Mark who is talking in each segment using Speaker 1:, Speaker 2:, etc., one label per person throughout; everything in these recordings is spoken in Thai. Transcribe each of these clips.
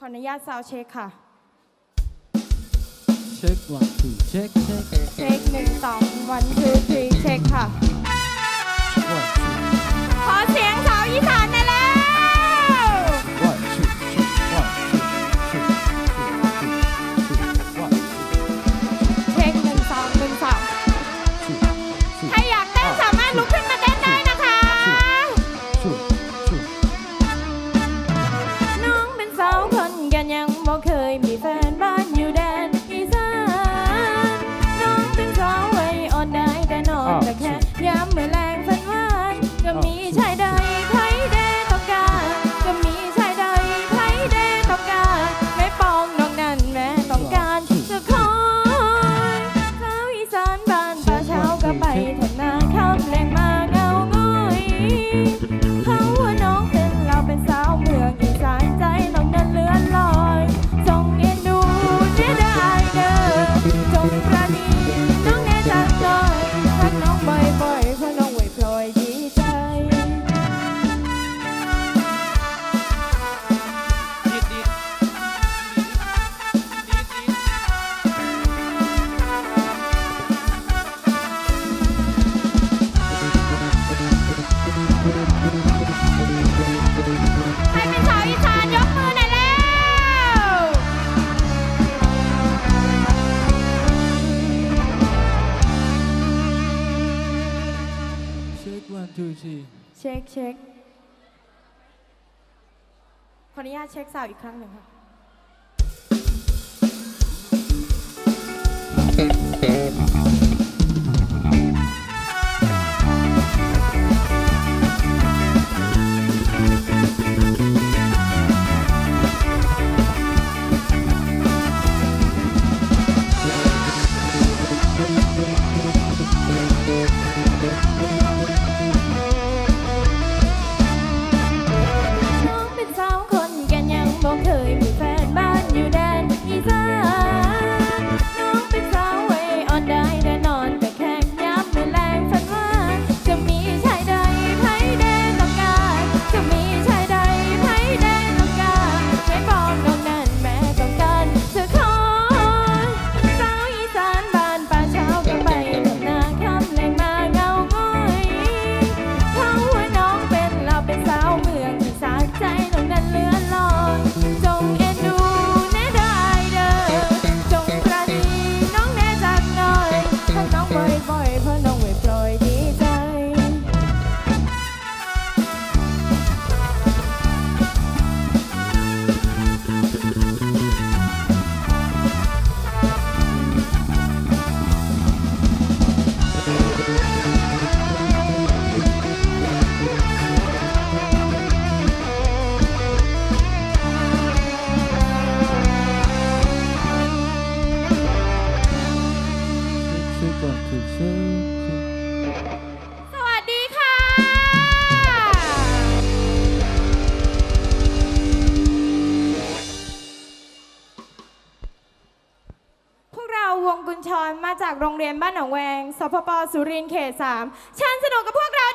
Speaker 1: ขออนุญาตซาวเช็คค่ะ
Speaker 2: เช็ควันทูเช็คเช็ค
Speaker 1: เช็คหนึ่งสองวันทูทรีเช็คค่ะขอเสียงสาวอีสานใน สิ เช็คเช็คขออนุญาตเช็คสาวอีกครั้งหนึ่งค่ะ Thank. สพปสุรินเขตสามเชิญสนุกกับพวกเรา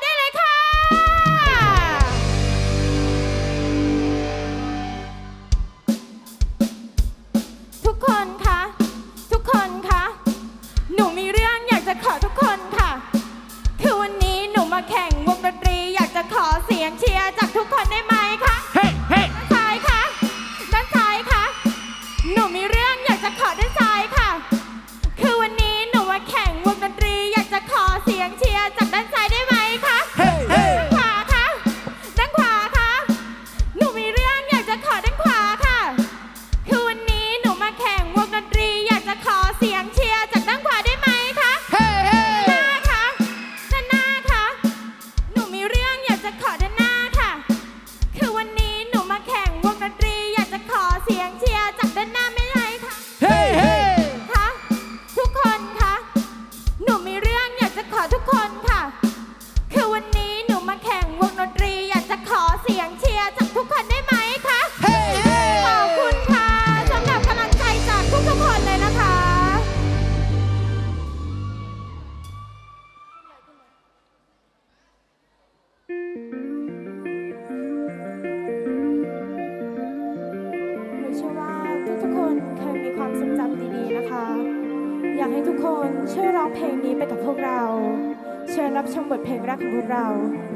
Speaker 1: บทเพลงรักของเรา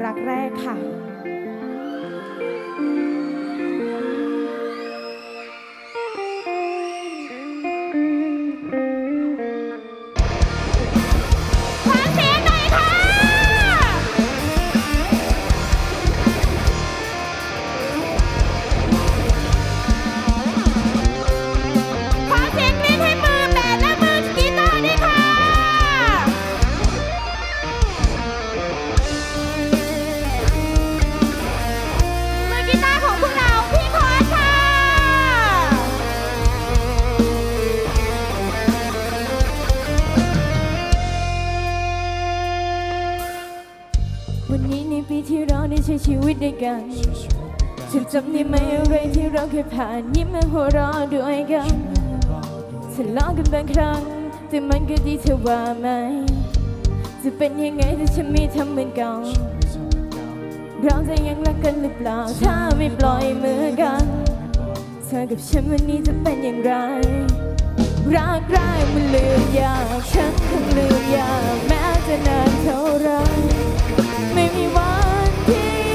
Speaker 1: รักแรกค่ะ วันนี้ในปีที่เราได้ใช้ชีวิตด้วยกันจธจำได้ไหมอะไรที่เราเคยผ่านยิ้มและหัวเราะด้วยกันทะเลาะกันบางครั้ง แต่มันก็ดีเธอว่าไหม จะเป็นยังไงถ้าฉันไม่ทำเหมือนเก่าเราจะยังรักกันหรือเปล่า ถ้าไม่ปล่อยมือกัน เธอกับฉันวันนี้จะเป็นอย่างไร รักแรกมันลืมยากฉันคงลืมยากแม้จะนานเท่าไร 一万วั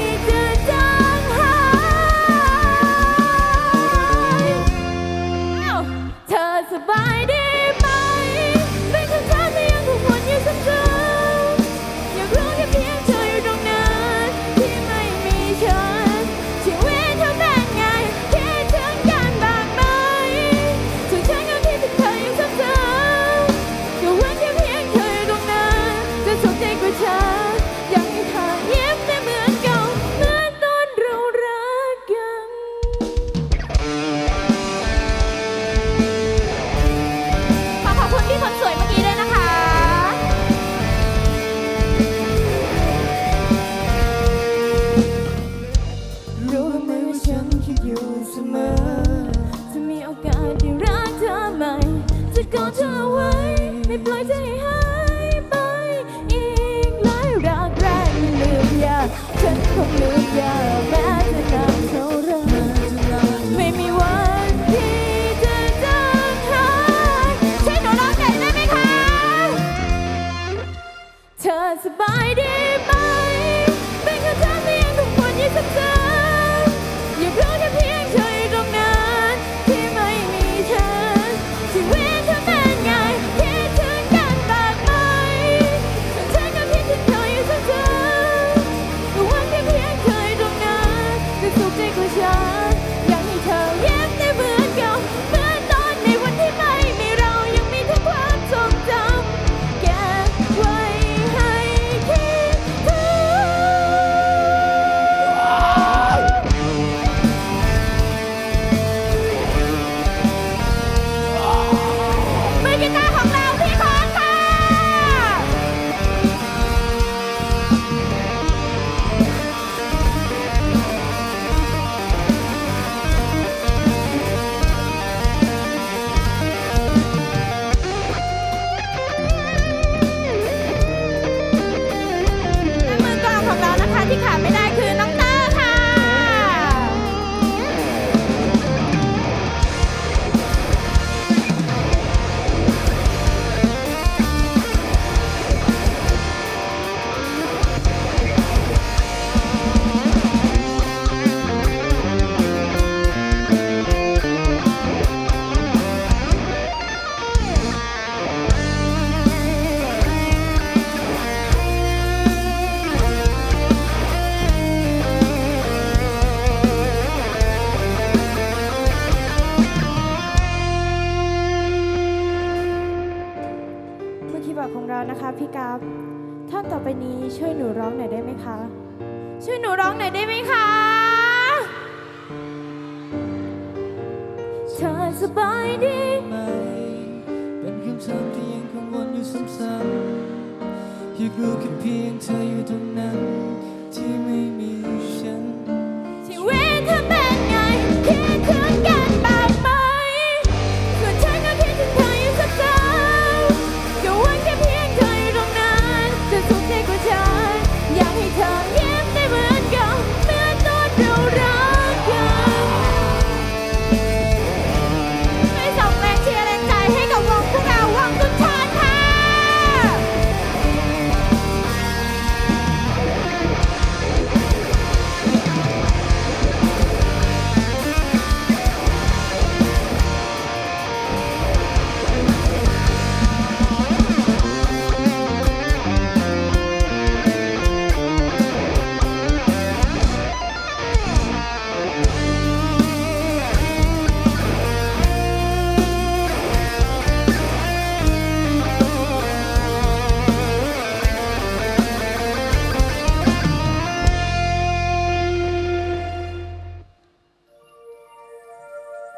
Speaker 1: บายดีไหมเป็นคำถามที่ยังคงวนอยู่ซ้ำๆอยากรู้แค่เพียงเธออยู่ตรงนั้น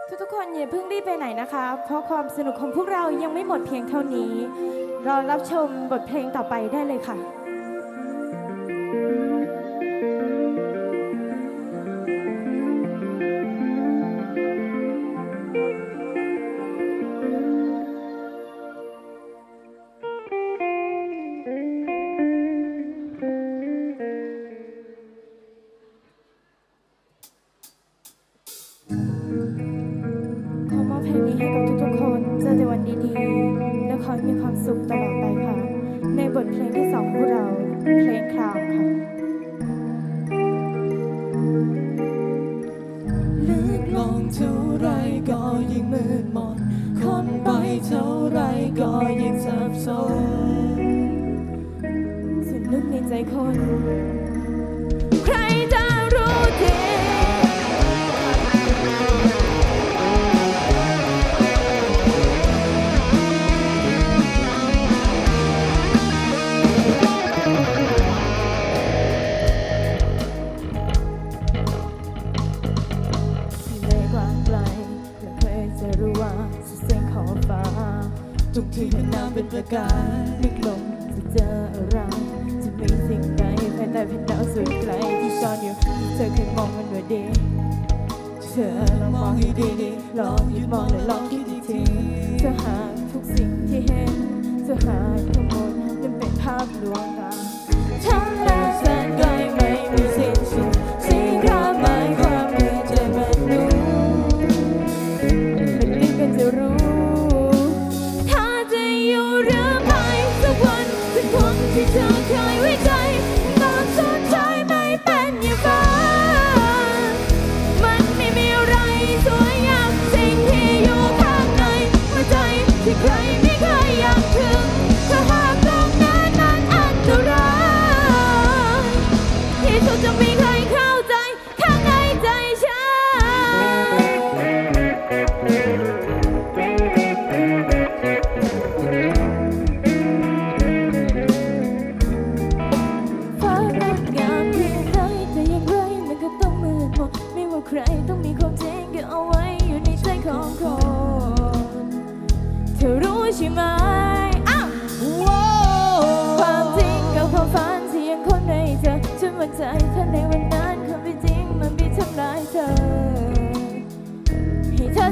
Speaker 1: ทุกทุกคนอย่าเพิ่งรีบไปไหนนะคะ เพราะค
Speaker 2: วาม
Speaker 1: สนุกของพวกเรายังไม่หมดเพียงเท่านี้ รอรับชมบทเพลงต่อไปได้เลยค่ะ 你อง การลึ
Speaker 2: กลง
Speaker 1: จะเจออะไรจะมีสิ่งใดภายใต้พี่หนาวสุดไกลที่ซ่อนอยู่เธอเคยมองมันด้วยดีเธอลองมองให้ดีๆลองหยุดมองและลองคิดอีกทีจะหาทุกสิ่งที่เห็นจะหาทั้งหมดจนเป็นภาพลวงตาทำไม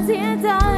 Speaker 1: 别再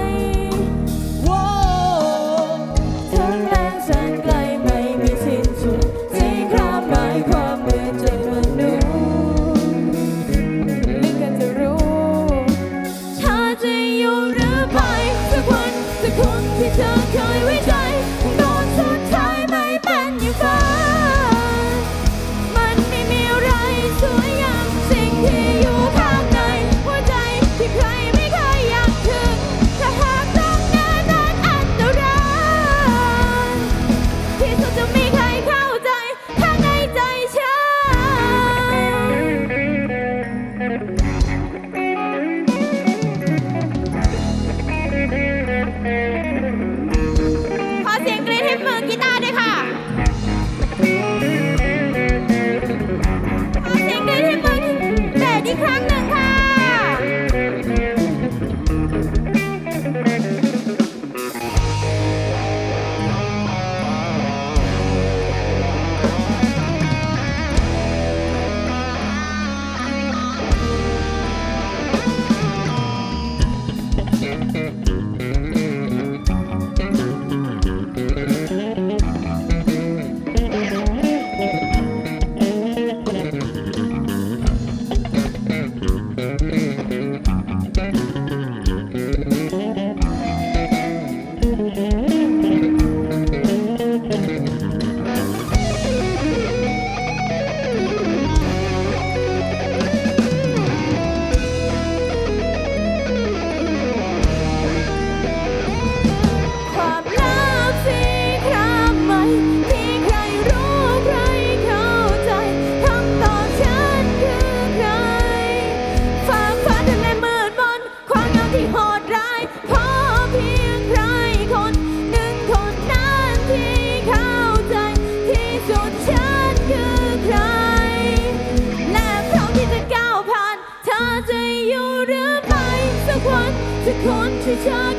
Speaker 1: สักวันจะคนที่เธอ